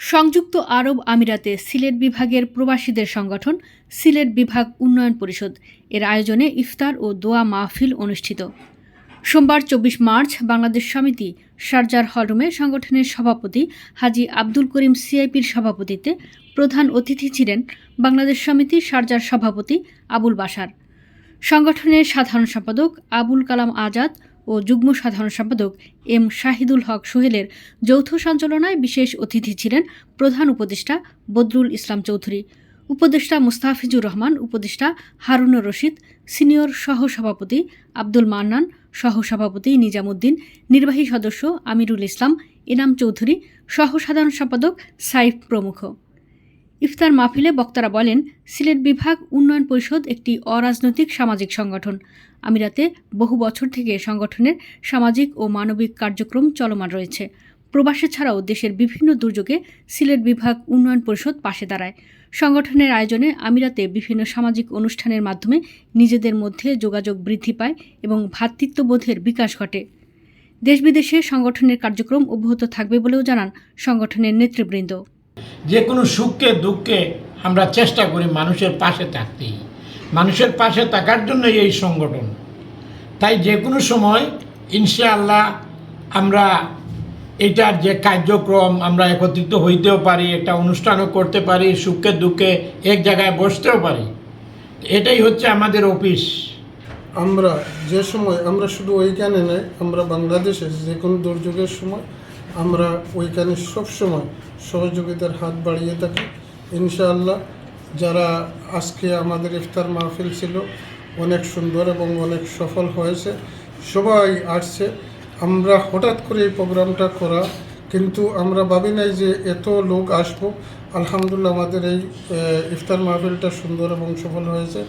সংযুক্ত আরব আমিরাতে সিলেট বিভাগের প্রবাসীদের সংগঠন সিলেট বিভাগ উন্নয়ন পরিষদ। এর আয়োজনে ইফতার ও দোয়া মাহফিল অনুষ্ঠিত। সোমবার চব্বিশ মার্চ বাংলাদেশ সমিতি সার্জার হলরুমে সংগঠনের সভাপতি হাজি আব্দুল করিম সিআইপির সভাপতিত্বে প্রধান অতিথি ছিলেন বাংলাদেশ সমিতি সার্জার সভাপতি আবুল বাসার সংগঠনের সাধারণ সম্পাদক আবুল কালাম আজাদ ও যুগ্ম সাধারণ সম্পাদক এম শাহিদুল হক সোহেলের যৌথ সঞ্চালনায় বিশেষ অতিথি ছিলেন প্রধান উপদেষ্টা বদরুল ইসলাম চৌধুরী, উপদেষ্টা মুস্তাফিজুর রহমান, উপদেষ্টা হারুনুর রশিদ, সিনিয়র সহসভাপতি আব্দুল মান্নান, সহসভাপতি নিজামুদ্দিন, নির্বাহী সদস্য আমিরুল ইসলাম, এনাম চৌধুরী সহ সাধারণ সম্পাদক সাইফ প্রমুখ। ইফতার মাহফিলে বক্তারা বলেন, সিলেট বিভাগ উন্নয়ন পরিষদ একটি অরাজনৈতিক সামাজিক সংগঠন। আমিরাতে বহু বছর থেকে সংগঠনের সামাজিক ও মানবিক কার্যক্রম চলমান রয়েছে। প্রবাসী ছাড়াও দেশের বিভিন্ন দুর্যোগে সিলেট বিভাগ উন্নয়ন পরিষদ পাশে দাঁড়ায়। সংগঠনের আয়োজনে আমিরাতে বিভিন্ন সামাজিক অনুষ্ঠানের মাধ্যমে নিজেদের মধ্যে যোগাযোগ বৃদ্ধি পায় এবং ভ্রাতৃত্ববোধের বিকাশ ঘটে। দেশ বিদেশে সংগঠনের কার্যক্রম অব্যাহত থাকবে বলেও জানান সংগঠনের নেতৃবৃন্দ। যে কোনো সুখকে দুঃখে আমরা চেষ্টা করি মানুষের পাশে থাকতেই। মানুষের পাশে থাকার জন্য এই সংগঠন। তাই যে কোনো সময়, ইনশাআল্লাহ, আমরা এটার যে কার্যক্রম, আমরা একত্রিত হইতেও পারি, একটা অনুষ্ঠানও করতে পারি সুখে দুঃখে এক জায়গায় বসতেও পারি। এটাই হচ্ছে আমাদের অফিস। আমরা যে সময়, আমরা শুধু ওইখানে নয়, আমরা বাংলাদেশে যে কোনো দুর্যোগের সময় আমরা ওইখানে সবসময় সহযোগিতার হাত বাড়িয়ে থাকি। ইনশাআল্লাহ যারা আজকে আমাদের ইফতার মাহফিল ছিল, অনেক সুন্দর এবং অনেক সফল হয়েছে। সবাই আসছে। আমরা হঠাৎ করে এই প্রোগ্রামটা করা, কিন্তু আমরা ভাবি নাই যে এত লোক আসব। আলহামদুলিল্লাহ আমাদের এই ইফতার মাহফিলটা সুন্দর এবং সফল হয়েছে।